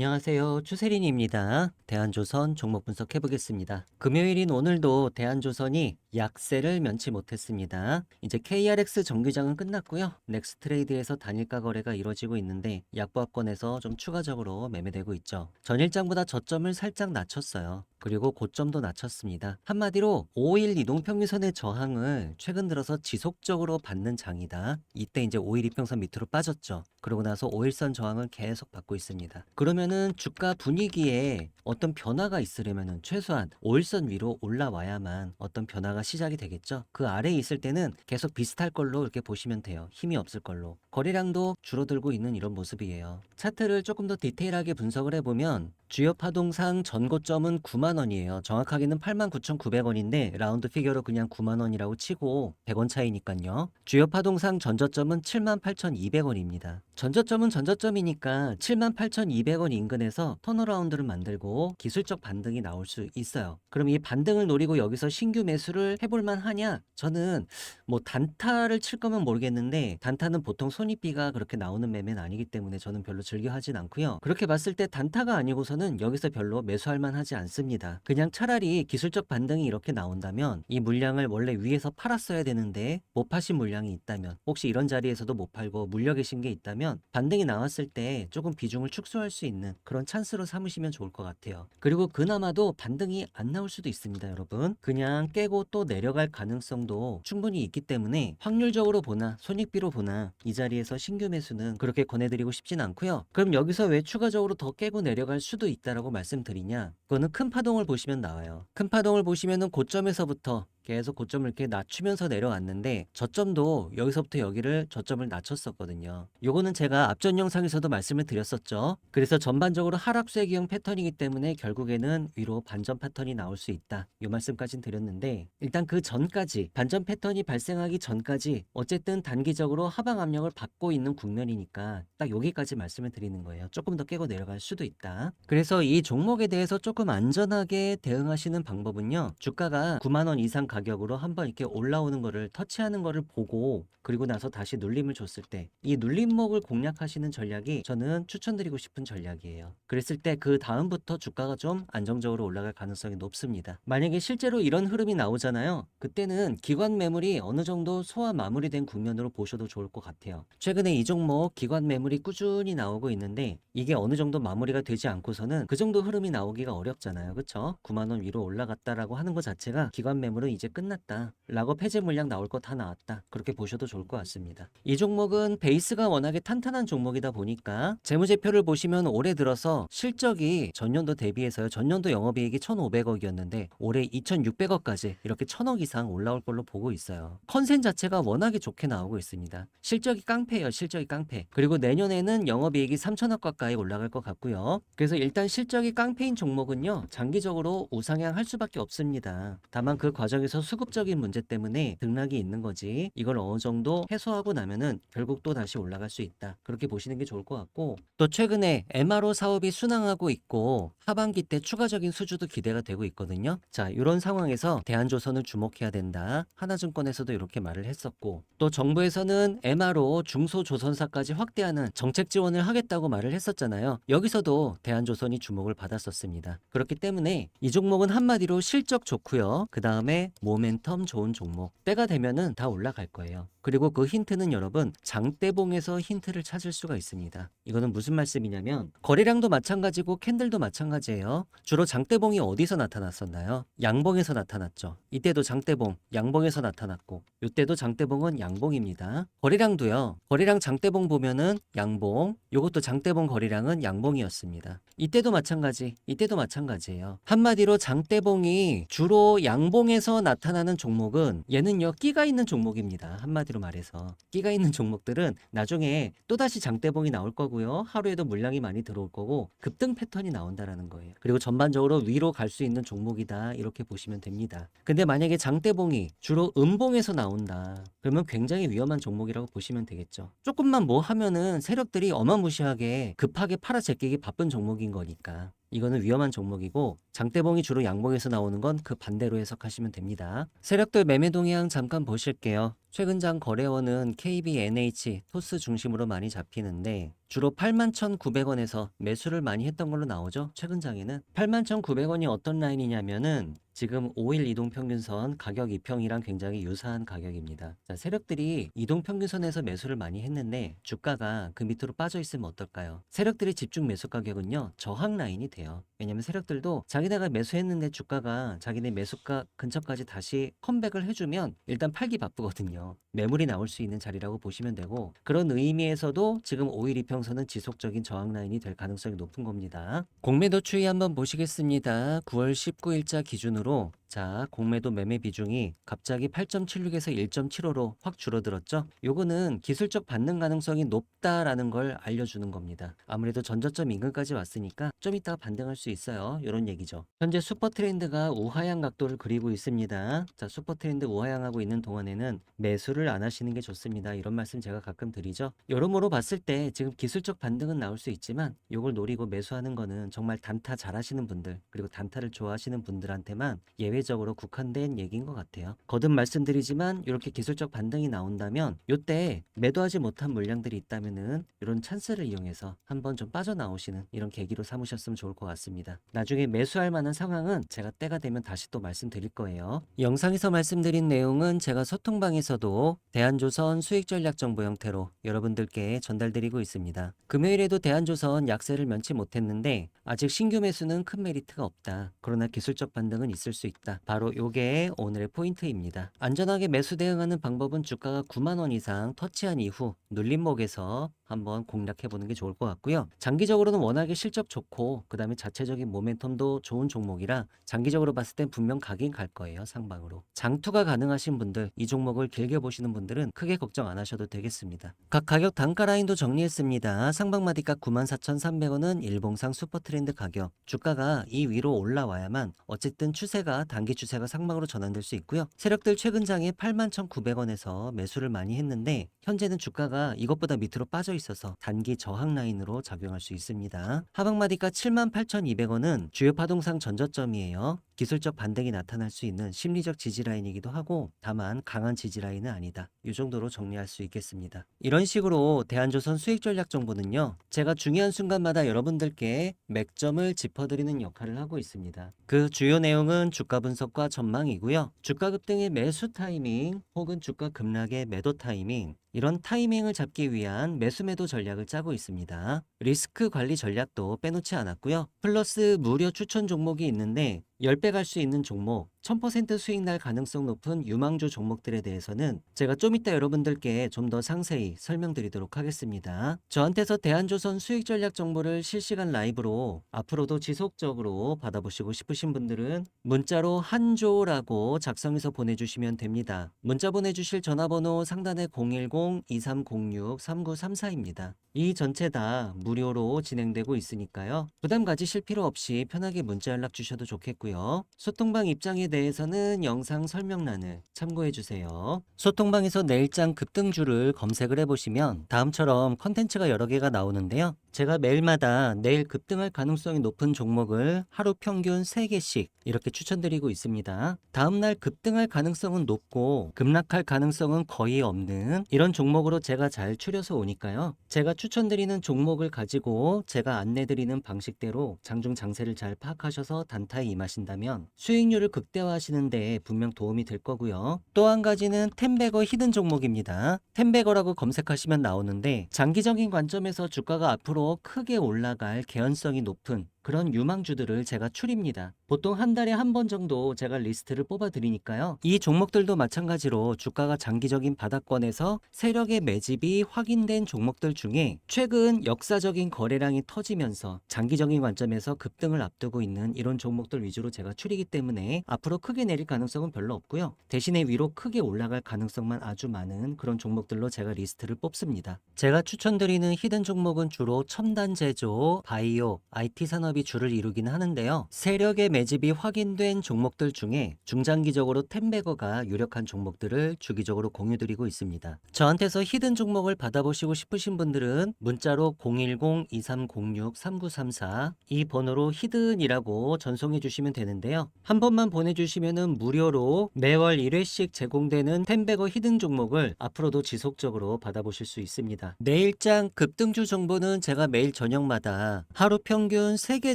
안녕하세요. 추세린입니다. 대한조선 종목 분석해 보겠습니다. 금요일인 오늘도 대한조선이 약세를 면치 못했습니다. 이제 KRX 정규장은 끝났고요. 넥스트레이드에서 단일가 거래가 이루어지고 있는데 약보합권에서 좀 추가적으로 매매되고 있죠. 전일장보다 저점을 살짝 낮췄어요. 그리고 고점도 낮췄습니다. 한마디로 5일 이동평균선의 저항을 최근 들어서 지속적으로 받는 장이다. 이때 이제 5일 이평선 밑으로 빠졌죠. 그러고 나서 5일선 저항을 계속 받고 있습니다. 그러면은 주가 분위기에 어떤 변화가 있으려면은 최소한 5일선 위로 올라와야만 어떤 변화가 시작이 되겠죠. 그 아래에 있을 때는 계속 비슷할 걸로 이렇게 보시면 돼요. 힘이 없을 걸로. 거래량도 줄어들고 있는 이런 모습이에요. 차트를 조금 더 디테일하게 분석을 해보면 주요 파동상 전고점은 9만 원이에요. 정확하게는 89,900원인데 라운드 피겨로 그냥 9만 원이라고 치고 100원 차이니까요. 주요 파동상 전저점은 78,200원입니다. 전저점은 전저점이니까 78,200원 인근에서 턴어라운드를 만들고 기술적 반등이 나올 수 있어요. 그럼 이 반등을 노리고 여기서 신규 매수를 해볼 만 하냐? 저는 뭐 단타를 칠 거면 모르겠는데 단타는 보통 손익비가 그렇게 나오는 매매는 아니기 때문에 저는 별로 즐겨 하진 않고요. 그렇게 봤을 때 단타가 아니고서는 여기서 별로 매수할 만하지 않습니다. 그냥 차라리 기술적 반등이 이렇게 나온다면 이 물량을 원래 위에서 팔았어야 되는데 못 파신 물량이 있다면 혹시 이런 자리에서도 못 팔고 물려 계신 게 있다면 반등이 나왔을 때 조금 비중을 축소할 수 있는 그런 찬스로 삼으시면 좋을 것 같아요. 그리고 그나마도 반등이 안 나올 수도 있습니다, 여러분. 그냥 깨고 또 내려갈 가능성도 충분히 있기 때문에 확률적으로 보나 손익비로 보나 이 자리에서 신규 매수는 그렇게 권해드리고 싶진 않고요. 그럼 여기서 왜 추가적으로 더 깨고 내려갈 수도 있다라고 말씀드리냐? 그거는 큰 파동 을 보시면 나와요. 큰 파동을 보시면은 고점에서부터 계속 고점을 이렇게 낮추면서 내려왔는데 저점도 여기서부터 여기를 저점을 낮췄었거든요. 요거는 제가 앞전 영상에서도 말씀을 드렸었죠. 그래서 전반적으로 하락세 기형 패턴이기 때문에 결국에는 위로 반전 패턴이 나올 수 있다. 요 말씀까진 드렸는데 일단 그 전까지 반전 패턴이 발생하기 전까지 어쨌든 단기적으로 하방 압력을 받고 있는 국면이니까 딱 여기까지 말씀을 드리는 거예요. 조금 더 깨고 내려갈 수도 있다. 그래서 이 종목에 대해서 조금 안전하게 대응하시는 방법은요. 주가가 9만 원 이상 가격으로 한번 이렇게 올라오는 거를 터치하는 거를 보고 그리고 나서 다시 눌림을 줬을 때 이 눌림목을 공략하시는 전략이 저는 추천드리고 싶은 전략이에요. 그랬을 때 그 다음부터 주가가 좀 안정적으로 올라갈 가능성이 높습니다. 만약에 실제로 이런 흐름이 나오잖아요. 그때는 기관 매물이 어느 정도 소화 마무리된 국면으로 보셔도 좋을 것 같아요. 최근에 이 종목 기관 매물이 꾸준히 나오고 있는데 이게 어느 정도 마무리가 되지 않고서는 그 정도 흐름이 나오기가 어렵잖아요. 그쵸? 9만 원 위로 올라갔다라고 하는 것 자체가 기관 매물은 이제 끝났다. 라고 폐쇄 물량 나올 거 다 나왔다. 그렇게 보셔도 좋을 것 같습니다. 이 종목은 베이스가 워낙에 탄탄한 종목이다 보니까 재무제표를 보시면 올해 들어서 실적이 전년도 대비해서요. 전년도 영업이익이 1,500억이었는데 올해 2,600억까지 이렇게 1,000억 이상 올라올 걸로 보고 있어요. 컨센 자체가 워낙에 좋게 나오고 있습니다. 실적이 깡패예요. 실적이 깡패. 그리고 내년에는 영업이익이 3,000억 가까이 올라갈 것 같고요. 그래서 일단 실적이 깡패인 종목은요. 장기적으로 우상향 할 수밖에 없습니다. 다만 그 과정에서 수급적인 문제 때문에 등락이 있는 거지. 이걸 어느 정도 해소하고 나면은 결국 또 다시 올라갈 수 있다. 그렇게 보시는 게 좋을 것 같고 또 최근에 MRO 사업이 순항하고 있고 하반기 때 추가적인 수주도 기대가 되고 있거든요. 자, 이런 상황에서 대한조선을 주목해야 된다. 하나증권에서도 이렇게 말을 했었고 또 정부에서는 MRO 중소조선사까지 확대하는 정책 지원을 하겠다고 말을 했었잖아요. 여기서도 대한조선이 주목을 받았었습니다. 그렇기 때문에 이 종목은 한마디로 실적 좋고요. 그 다음에 모멘텀 좋은 종목. 때가 되면은 다 올라갈 거예요. 그리고 그 힌트는 여러분 장대봉에서 힌트를 찾을 수가 있습니다. 이거는 무슨 말씀이냐면 거래량도 마찬가지고 캔들도 마찬가지예요. 주로 장대봉이 어디서 나타났었나요? 양봉에서 나타났죠. 이때도 장대봉 양봉에서 나타났고 이때도 장대봉은 양봉입니다. 거래량도요. 거래량 장대봉 보면은 양봉, 요것도 장대봉 거래량은 양봉이었습니다. 이때도 마찬가지, 이때도 마찬가지예요. 한마디로 장대봉이 주로 양봉에서 나 타나는 종목은 얘는요 끼가 있는 종목입니다. 한마디로 말해서 끼가 있는 종목들은 나중에 또다시 장대봉이 나올 거고요. 하루에도 물량이 많이 들어올 거고 급등 패턴이 나온다라는 거예요. 그리고 전반적으로 위로 갈 수 있는 종목이다 이렇게 보시면 됩니다. 근데 만약에 장대봉이 주로 음봉에서 나온다. 그러면 굉장히 위험한 종목이라고 보시면 되겠죠. 조금만 뭐 하면은 세력들이 어마무시하게 급하게 팔아 제끼기 바쁜 종목인 거니까. 이거는 위험한 종목이고 장대봉이 주로 양봉에서 나오는 건 그 반대로 해석하시면 됩니다. 세력들 매매 동향 잠깐 보실게요. 최근장 거래원은 KB, NH, 토스 중심으로 많이 잡히는데 주로 81,900원에서 매수를 많이 했던 걸로 나오죠. 최근장에는 81,900원이 어떤 라인이냐면은 지금 5일 이동평균선 가격 이평이랑 굉장히 유사한 가격입니다. 자, 세력들이 이동평균선에서 매수를 많이 했는데 주가가 그 밑으로 빠져 있으면 어떨까요? 세력들의 집중 매수 가격은요 저항 라인이 돼요. 왜냐면 세력들도 자기네가 매수했는데 주가가 자기네 매수가 근처까지 다시 컴백을 해주면 일단 팔기 바쁘거든요. 매물이 나올 수 있는 자리라고 보시면 되고 그런 의미에서도 지금 5일 이평선은 지속적인 저항 라인이 될 가능성이 높은 겁니다. 공매도 추이 한번 보시겠습니다. 9월 19일자 기준으로 자, 공매도 매매 비중이 갑자기 8.76에서 1.75로 확 줄어들었죠. 요거는 기술적 반등 가능성이 높다라는 걸 알려주는 겁니다. 아무래도 전저점 인근까지 왔으니까 좀 이따가 반등할 수 있어요. 요런 얘기죠. 현재 슈퍼 트렌드가 우하향 각도를 그리고 있습니다. 자, 슈퍼 트렌드 우하향하고 있는 동안에는 매수를 안 하시는 게 좋습니다. 이런 말씀 제가 가끔 드리죠. 여러모로 봤을 때 지금 기술적 반등은 나올 수 있지만 요걸 노리고 매수하는 거는 정말 단타 잘하시는 분들 그리고 단타를 좋아하시는 분들한테만 예외 적으로 국한된 얘기인 것 같아요. 거듭 말씀드리지만 이렇게 기술적 반등이 나온다면 요때 매도하지 못한 물량들이 있다면은 이런 찬스를 이용해서 한번 좀 빠져나오시는 이런 계기로 삼으셨으면 좋을 것 같습니다. 나중에 매수할 만한 상황은 제가 때가 되면 다시 또 말씀드릴 거예요. 영상에서 말씀드린 내용은 제가 소통방에서도 대한조선 수익 전략 정보 형태로 여러분들께 전달드리고 있습니다. 금요일에도 대한조선 약세를 면치 못했는데 아직 신규 매수는 큰 메리트가 없다. 그러나 기술적 반등은 있을 수 있다. 바로 요게 오늘의 포인트입니다. 안전하게 매수 대응하는 방법은 주가가 9만 원 이상 터치한 이후 눌림목에서 한번 공략해 보는 게 좋을 것 같고요. 장기적으로는 워낙에 실적 좋고 그다음에 자체적인 모멘텀도 좋은 종목이라 장기적으로 봤을 땐 분명 가긴 갈 거예요. 상방으로. 장투가 가능하신 분들, 이 종목을 길게 보시는 분들은 크게 걱정 안 하셔도 되겠습니다. 각 가격 단가 라인도 정리했습니다. 상방마디가 94,300원은 일봉상 슈퍼트렌드 가격. 주가가 이 위로 올라와야만 어쨌든 추세가 단기 추세가 상방으로 전환될 수 있고요. 세력들 최근 장에 81,900원에서 매수를 많이 했는데 현재는 주가가 이것보다 밑으로 빠져 있 어서 단기 저항 라인으로 작용할 수 있습니다. 하방마디가 78,200원은 주요 파동상 전저점이에요. 기술적 반등이 나타날 수 있는 심리적 지지 라인이기도 하고 다만 강한 지지 라인은 아니다. 이 정도로 정리할 수 있겠습니다. 이런 식으로 대한조선 수익 전략 정보는요. 제가 중요한 순간마다 여러분들께 맥점을 짚어드리는 역할을 하고 있습니다. 그 주요 내용은 주가 분석과 전망이고요. 주가 급등의 매수 타이밍 혹은 주가 급락의 매도 타이밍 이런 타이밍을 잡기 위한 매수 매도 전략을 짜고 있습니다. 리스크 관리 전략도 빼놓지 않았고요. 플러스 무료 추천 종목이 있는데 10배 갈 수 있는 종목, 1000% 수익 날 가능성 높은 유망주 종목들에 대해서는 제가 좀 이따 여러분들께 좀 더 상세히 설명드리도록 하겠습니다. 저한테서 대한조선 수익 전략 정보를 실시간 라이브로 앞으로도 지속적으로 받아보시고 싶으신 분들은 문자로 한조라고 작성해서 보내주시면 됩니다. 문자 보내주실 전화번호 상단에 010-2306-3934입니다. 이 전체 다 무료로 진행되고 있으니까요. 부담 가지실 필요 없이 편하게 문자 연락 주셔도 좋겠고요. 소통방 입장에 대해서는 영상 설명란을 참고해 주세요. 소통방에서 내일장 급등주를 검색을 해보시면 다음처럼 컨텐츠가 여러 개가 나오는데요. 제가 매일마다 내일 급등할 가능성이 높은 종목을 하루 평균 3개씩 이렇게 추천드리고 있습니다. 다음날 급등할 가능성은 높고 급락할 가능성은 거의 없는 이런 종목으로 제가 잘 추려서 오니까요. 제가 추천드리는 종목을 가지고 제가 안내드리는 방식대로 장중 장세를 잘 파악하셔서 단타에 임하신다면 수익률을 극대화하시는데 분명 도움이 될 거고요. 또 한 가지는 템베거 히든 종목입니다. 템베거라고 검색하시면 나오는데 장기적인 관점에서 주가가 앞으로 크게 올라갈 개연성이 높은 그런 유망주들을 제가 추립니다. 보통 한 달에 한 번 정도 제가 리스트를 뽑아 드리니까요. 이 종목들도 마찬가지로 주가가 장기적인 바닥권에서 세력의 매집이 확인된 종목들 중에 최근 역사적인 거래량이 터지면서 장기적인 관점에서 급등을 앞두고 있는 이런 종목들 위주로 제가 추리기 때문에 앞으로 크게 내릴 가능성은 별로 없고요. 대신에 위로 크게 올라갈 가능성만 아주 많은 그런 종목들로 제가 리스트를 뽑습니다. 제가 추천드리는 히든 종목은 주로 첨단 제조, 바이오, IT 산업 사업이 주를 이루기는 하는데요. 세력의 매집이 확인된 종목들 중에 중장기적으로 텐베거가 유력한 종목들을 주기적으로 공유드리고 있습니다. 저한테서 히든 종목을 받아보시고 싶으신 분들은 문자로 010-2306-3934 이 번호로 히든이라고 전송해 주시면 되는데요. 한 번만 보내주시면 무료로 매월 1회씩 제공되는 텐베거 히든 종목을 앞으로도 지속적으로 받아보실 수 있습니다. 내일장 급등주 정보는 제가 매일 저녁마다 하루 평균 3개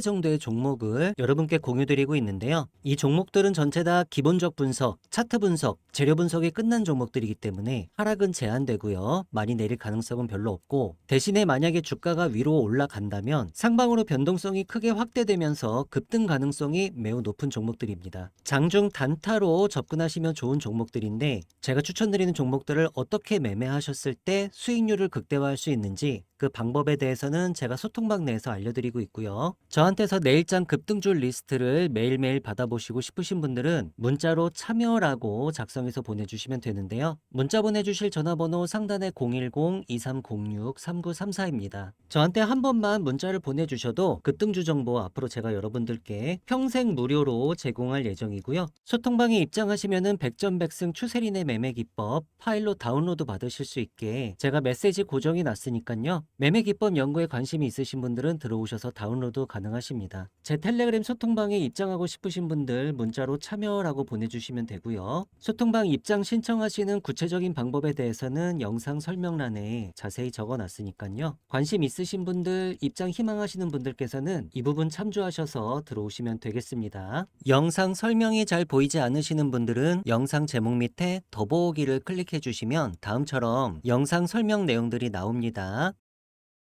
정도의 종목을 여러분께 공유드리고 있는데요. 이 종목들은 전체 다 기본적 분석, 차트 분석, 재료 분석이 끝난 종목들이기 때문에 하락은 제한되고요. 많이 내릴 가능성은 별로 없고 대신에 만약에 주가가 위로 올라간다면 상방으로 변동성이 크게 확대되면서 급등 가능성이 매우 높은 종목들입니다. 장중 단타로 접근하시면 좋은 종목들인데 제가 추천드리는 종목들을 어떻게 매매하셨을 때 수익률을 극대화할 수 있는지 그 방법에 대해서는 제가 소통방 내에서 알려드리고 있고요. 저한테서 내일장 급등주 리스트를 매일매일 받아보시고 싶으신 분들은 문자로 참여라고 작성해서 보내주시면 되는데요. 문자 보내주실 전화번호 상단에 010-2306-3934입니다. 저한테 한 번만 문자를 보내주셔도 급등주 정보 앞으로 제가 여러분들께 평생 무료로 제공할 예정이고요. 소통방에 입장하시면은 백전백승 추세린의 매매 기법 파일로 다운로드 받으실 수 있게 제가 메시지 고정이 났으니까요. 매매 기법 연구에 관심이 있으신 분들은 들어오셔서 다운로드 가능하십니다. 제 텔레그램 소통방에 입장하고 싶으신 분들 문자로 참여라고 보내주시면 되고요. 소통방 입장 신청하시는 구체적인 방법에 대해서는 영상 설명란에 자세히 적어놨으니까요. 관심 있으신 분들, 입장 희망하시는 분들께서는 이 부분 참조하셔서 들어오시면 되겠습니다. 영상 설명이 잘 보이지 않으시는 분들은 영상 제목 밑에 더보기를 클릭해 주시면 다음처럼 영상 설명 내용들이 나옵니다.